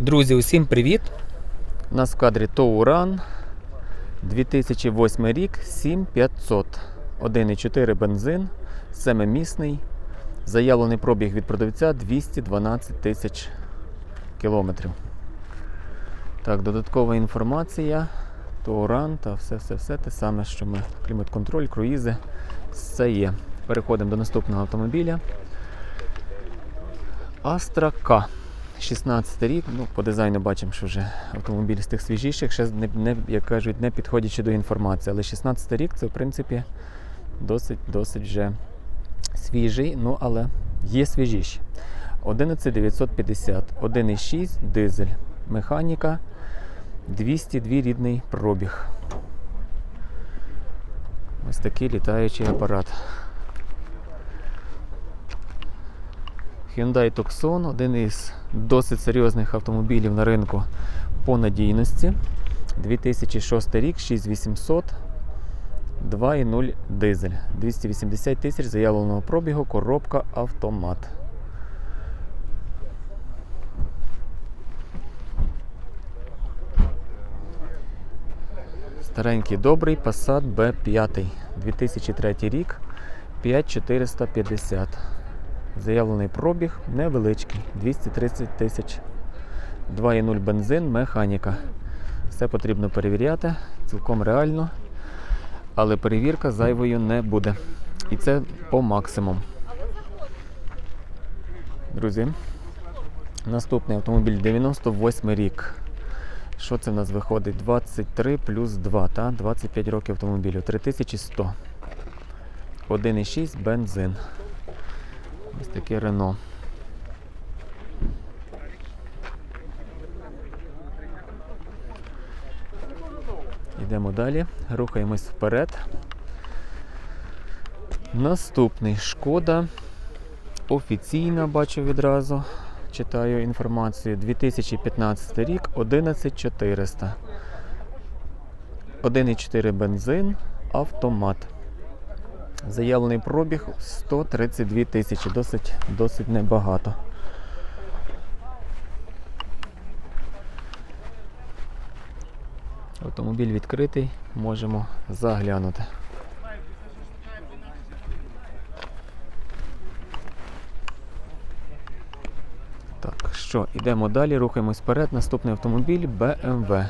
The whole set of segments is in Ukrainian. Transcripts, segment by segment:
Друзі, усім привіт! У нас в кадрі Тоуран 2008 рік 7500. 1,4 бензин, семимісний. Заявлений пробіг від продавця 212 тисяч кілометрів. Так, додаткова інформація. Тоуран та все-все-все те саме, що ми клімат-контроль, круїзи. Все є. Переходимо до наступного автомобіля. Astra K. 16 рік, ну, по дизайну бачимо, що вже автомобіль з тих свіжіших, ще не, не, як кажуть, не підходячи до інформації. Але 16 рік це, в принципі, досить, досить вже свіжий, ну але є свіжіші. 11950, 1,6 дизель, механіка, 202 рідний пробіг. Ось такий літаючий апарат. Hyundai Tucson один із досить серйозних автомобілів на ринку по надійності. 2006 рік, 6800, 2,0 дизель. 280 тисяч заявленого пробігу, коробка автомат. Старенький добрий Passat B5. 2003 рік, 5450. Заявлений пробіг невеличкий 230 тисяч. 2,0 бензин, механіка. Все потрібно перевіряти, цілком реально. Але перевірка зайвою не буде. І це по максимум. Друзі, наступний автомобіль 98 рік. Що це в нас виходить? 23 плюс 2, та? 25 років автомобілю. 3100. 1,6 бензин. Ось таке Рено. Йдемо далі, рухаємось вперед. Наступний шкода. Офіційна бачу відразу. Читаю інформацію. 2015 рік 11400. 1,4 бензин, автомат. Заявлений пробіг 132 тисячі, досить, досить небагато. Автомобіль відкритий, можемо заглянути. Так, що, йдемо далі, рухаємось вперед. Наступний автомобіль BMW.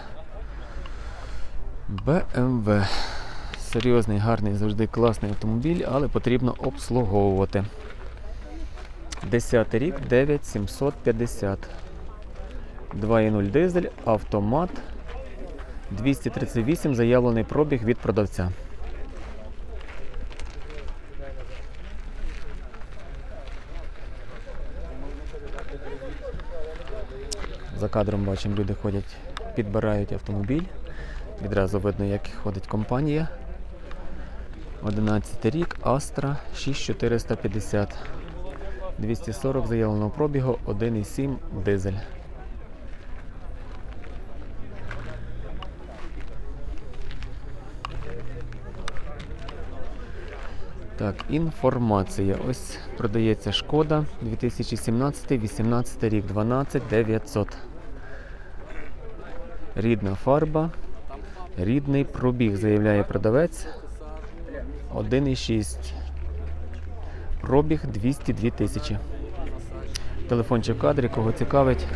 BMW. Серйозний, гарний, завжди класний автомобіль, але потрібно обслуговувати. 10 рік 9750. 2,0 дизель, автомат. 238 заявлений пробіг від продавця. За кадром бачимо, люди ходять, підбирають автомобіль. Відразу видно, як ходить компанія. 11 рік, Astra 6450. 240 заявленого пробігу, 1,7 дизель. Так, інформація. Ось продається шкода 2017-18 рік, 12 900. Рідна фарба. Рідний пробіг, заявляє продавець. 1,6. Пробіг 202 тисячі. Телефончик в кадрі, кого цікавить.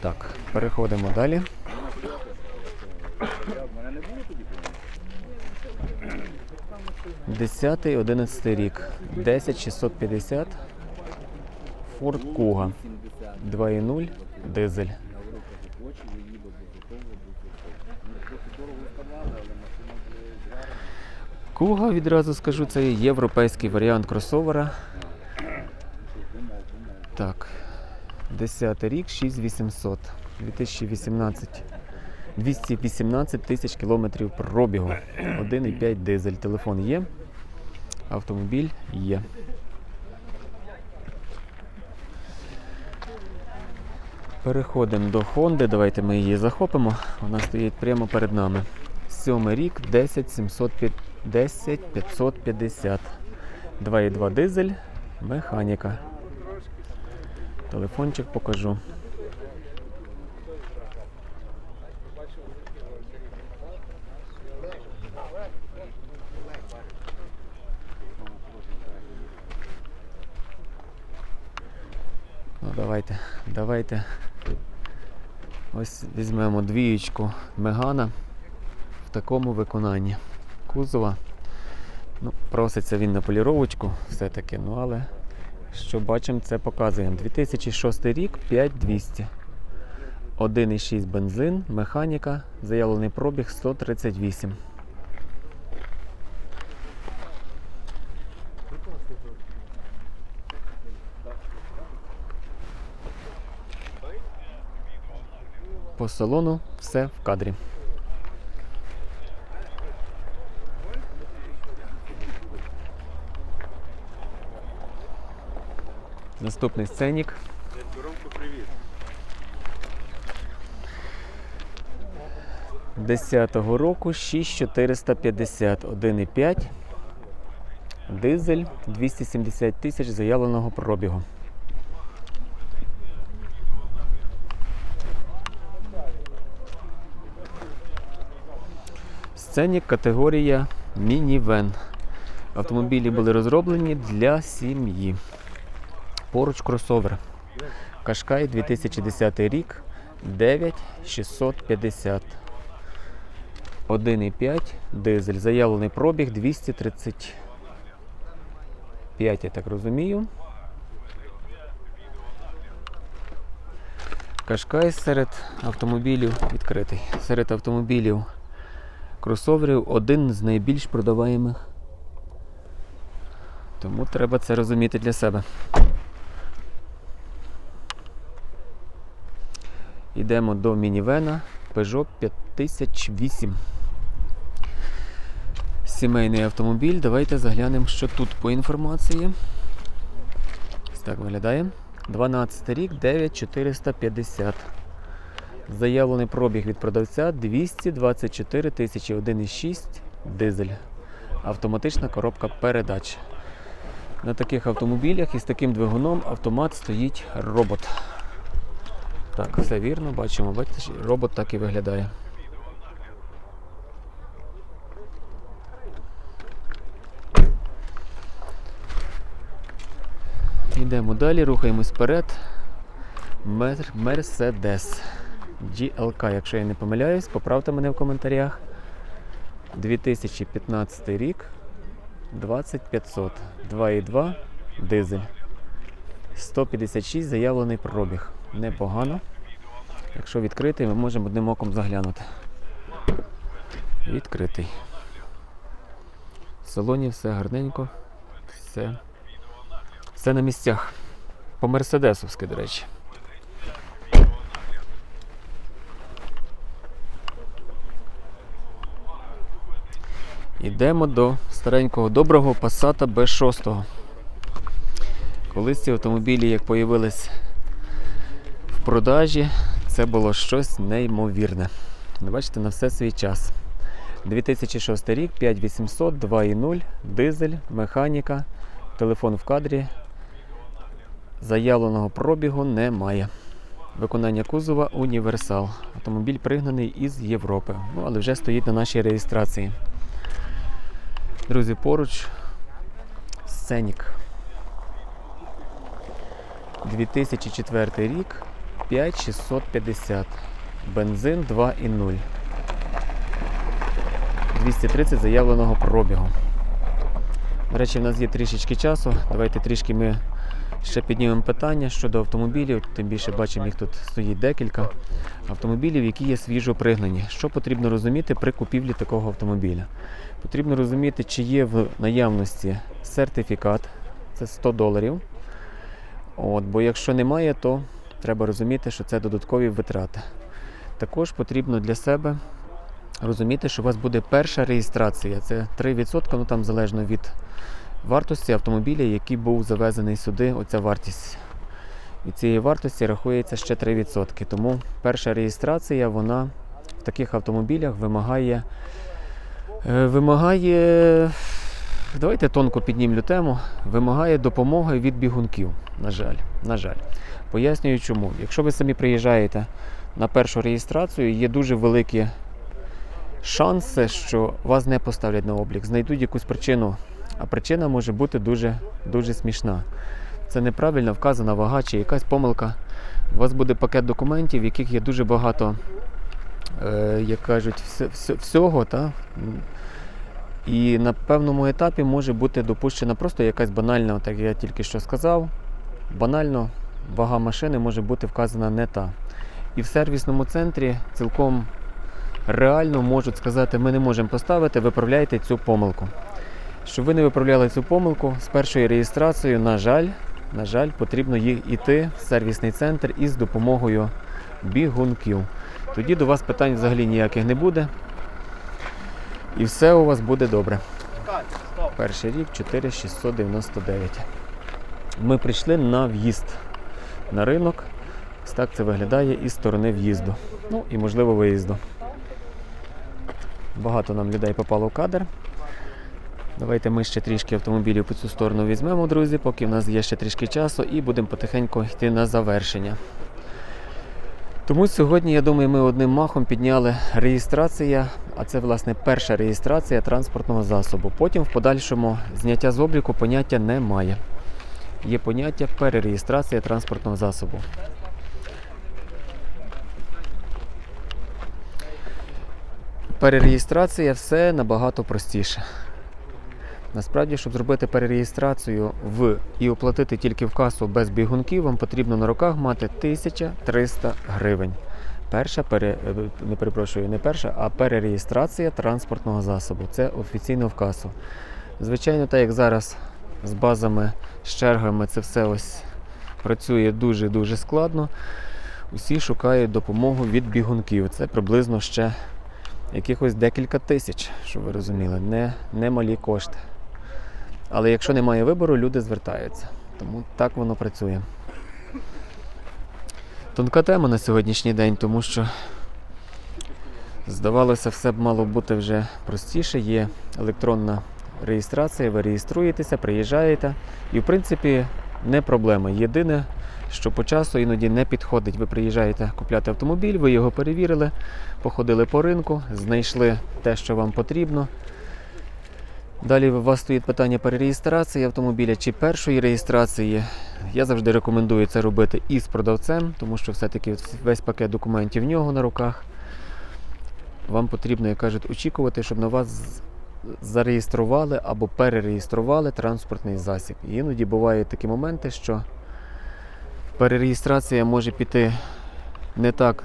Так, переходимо далі. Десятий, одинадцятий рік. 10650. Ford Kuga. 2.0 дизель. Куга, відразу скажу, це європейський варіант кросовера. Так. 10 рік, 6800. 2018. 218 тисяч кілометрів пробігу. 1,5 дизель. Телефон є. Автомобіль є. Переходимо до Honda. Давайте ми її захопимо. Вона стоїть прямо перед нами. Сьомий рік 10750. 10550. 2,2 дизель, механіка. Телефончик покажу. Ну, давайте, давайте. Ось візьмемо двієчку Мегана в такому виконанні. Кузова. Ну, проситься він на поліровочку все-таки, ну але що бачимо, це показуємо. 2006 рік 5200. 1,6 бензин, механіка, заявлений пробіг 138. По салону все в кадрі. Наступний сценік. привіт. 10-го року 6450, 1,5. Дизель 270 тисяч заявленого пробігу. Сценік категорія мінівен. Автомобілі були розроблені для сім'ї. Поруч кросовер. Кашкай 2010 рік 9650. 1,5 дизель. Заявлений пробіг 235, я так розумію. Кашкай серед автомобілів відкритий. Серед автомобілів кросоверів один з найбільш продаваємих. Тому треба це розуміти для себе. Йдемо до мінівена Peugeot 5008. Сімейний автомобіль. Давайте заглянемо, що тут по інформації. Ось так виглядає. 12 рік, 9450. Заявлений пробіг від продавця 224 тисячі 1,6 дизель. Автоматична коробка передач. На таких автомобілях із таким двигуном автомат стоїть робот. Так, все вірно, бачимо, бачите, робот так і виглядає. Йдемо далі, рухаємось вперед. Мер- Mercedes GLK, якщо я не помиляюсь, поправте мене в коментарях. 2015 рік 20500 2,2 дизель. 156 заявлений пробіг. Непогано. Якщо відкритий, ми можемо одним оком заглянути. Відкритий. В салоні все гарненько, все, все на місцях. По мерседесовськи, до речі. Йдемо до старенького доброго Passat B6. Колись ці автомобілі, як появились продажі, це було щось неймовірне. Бачите, на все свій час. 2006 рік, 5800, 2.0, дизель, механіка, телефон в кадрі. Заявленого пробігу немає. Виконання кузова універсал. Автомобіль пригнаний із Європи, ну, але вже стоїть на нашій реєстрації. Друзі, поруч сценік. 2004 рік 5650. Бензин 2,0. 230 заявленого пробігу. До речі, в нас є трішечки часу. Давайте трішки ми ще піднімемо питання щодо автомобілів. Тим більше бачимо, їх тут стоїть декілька автомобілів, які є свіжо пригнані. Що потрібно розуміти при купівлі такого автомобіля? Потрібно розуміти, чи є в наявності сертифікат, це 100 доларів. От, бо якщо немає, то треба розуміти, що це додаткові витрати. Також потрібно для себе розуміти, що у вас буде перша реєстрація. Це 3%, ну там залежно від вартості автомобіля, який був завезений сюди, оця вартість. Від цієї вартості рахується ще 3%. Тому перша реєстрація вона в таких автомобілях вимагає, е, вимагає давайте тонко піднімлю тему. Вимагає допомоги від бігунків. На жаль, на жаль. Пояснюю чому. Якщо ви самі приїжджаєте на першу реєстрацію, є дуже великі шанси, що вас не поставлять на облік, знайдуть якусь причину, а причина може бути дуже, дуже смішна. Це неправильно вказана вага чи якась помилка. У вас буде пакет документів, в яких є дуже багато, е, як кажуть, вс- вс- всього. Та? І на певному етапі може бути допущена просто якась банальна, так як я тільки що сказав, банально вага машини може бути вказана не та. І в сервісному центрі цілком реально можуть сказати, ми не можемо поставити, виправляйте цю помилку. Щоб ви не виправляли цю помилку з першою реєстрацією, на жаль, на жаль, потрібно їх іти в сервісний центр із допомогою бігунків. Тоді до вас питань взагалі ніяких не буде. І все у вас буде добре. Перший рік 4699. Ми прийшли на в'їзд на ринок. Ось так це виглядає із сторони в'їзду. Ну і можливо виїзду. Багато нам людей попало в кадр. Давайте ми ще трішки автомобілів по цю сторону візьмемо, друзі, поки в нас є ще трішки часу, і будемо потихеньку йти на завершення. Тому сьогодні, я думаю, ми одним махом підняли реєстрація, а це власне перша реєстрація транспортного засобу. Потім в подальшому зняття з обліку поняття немає. Є поняття перереєстрація транспортного засобу. Перереєстрація все набагато простіше. Насправді, щоб зробити перереєстрацію в і оплатити тільки в касу без бігунків, вам потрібно на руках мати 1300 гривень. Перша пере, е, не перепрошую, не перша, а перереєстрація транспортного засобу. Це офіційно в касу. Звичайно, так як зараз з базами, з чергами це все ось працює дуже-дуже складно. Усі шукають допомогу від бігунків. Це приблизно ще якихось декілька тисяч, щоб ви розуміли, не, не малі кошти. Але якщо немає вибору, люди звертаються. Тому так воно працює. Тонка тема на сьогоднішній день, тому що здавалося, все б мало бути вже простіше. Є електронна реєстрація, ви реєструєтеся, приїжджаєте. І в принципі не проблема. Єдине, що по часу іноді не підходить. Ви приїжджаєте купляти автомобіль, ви його перевірили, походили по ринку, знайшли те, що вам потрібно. Далі у вас стоїть питання перереєстрації автомобіля чи першої реєстрації. Я завжди рекомендую це робити із продавцем, тому що все-таки весь пакет документів в нього на руках. Вам потрібно, як кажуть, очікувати, щоб на вас з- зареєстрували або перереєстрували транспортний засіб. І іноді бувають такі моменти, що перереєстрація може піти не так,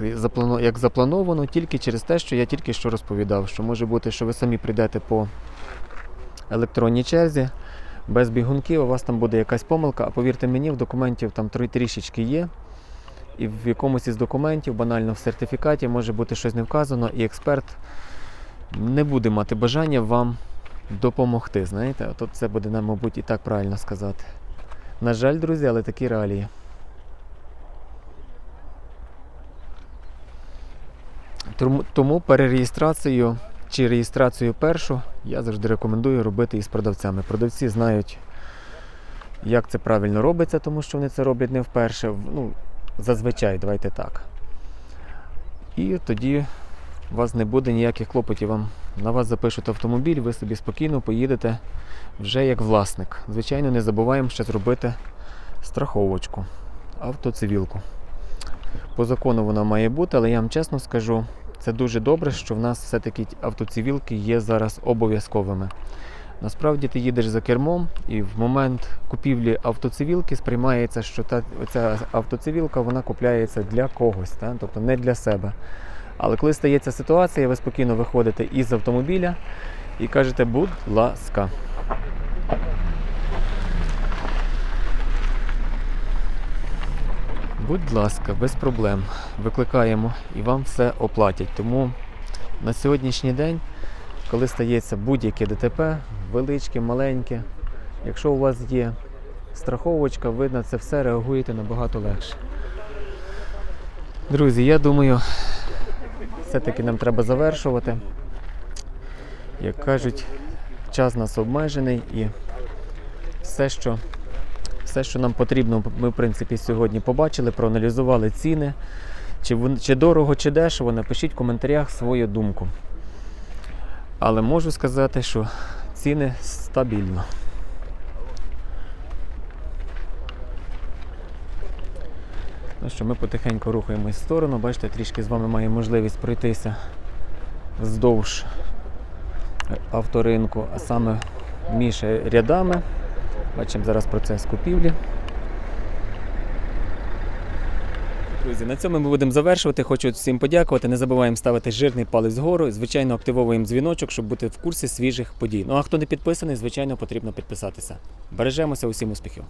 як заплановано, тільки через те, що я тільки що розповідав, що може бути, що ви самі прийдете по електронній черзі, без бігунків, у вас там буде якась помилка, а повірте мені, в документів там трішечки є. І в якомусь із документів, банально в сертифікаті, може бути щось не вказано, і експерт не буде мати бажання вам допомогти. Знаєте, от це буде нам, мабуть, і так правильно сказати. На жаль, друзі, але такі реалії. Тому, перереєстрацію чи реєстрацію першу я завжди рекомендую робити із продавцями. Продавці знають, як це правильно робиться, тому що вони це роблять не вперше. Ну, зазвичай, давайте так. І тоді у вас не буде ніяких клопотів. Вам на вас запишуть автомобіль, ви собі спокійно поїдете вже як власник. Звичайно, не забуваємо ще зробити страховочку, автоцивілку. По закону вона має бути, але я вам чесно скажу, це дуже добре, що в нас все-таки автоцивілки є зараз обов'язковими. Насправді ти їдеш за кермом, і в момент купівлі автоцивілки сприймається, що та, ця автоцивілка вона купляється для когось, та? тобто не для себе. Але коли стається ситуація, ви спокійно виходите із автомобіля і кажете, будь ласка. Будь ласка, без проблем. Викликаємо і вам все оплатять. Тому на сьогоднішній день, коли стається будь-яке ДТП, величке, маленьке, якщо у вас є страховочка, ви на це все реагуєте набагато легше. Друзі, я думаю, все-таки нам треба завершувати. Як кажуть, час нас обмежений і все, що, все, що нам потрібно, ми в принципі сьогодні побачили, проаналізували ціни. Чи, чи дорого, чи дешево, напишіть в коментарях свою думку. Але можу сказати, що ціни стабільно. Ну що, ми потихеньку рухаємось в сторону. Бачите, трішки з вами маємо можливість пройтися вздовж авторинку, а саме між рядами. Бачимо зараз процес купівлі. Друзі, на цьому ми будемо завершувати. Хочу всім подякувати. Не забуваємо ставити жирний палець вгору. Звичайно, активовуємо дзвіночок, щоб бути в курсі свіжих подій. Ну а хто не підписаний, звичайно, потрібно підписатися. Бережемося, усім успіхів!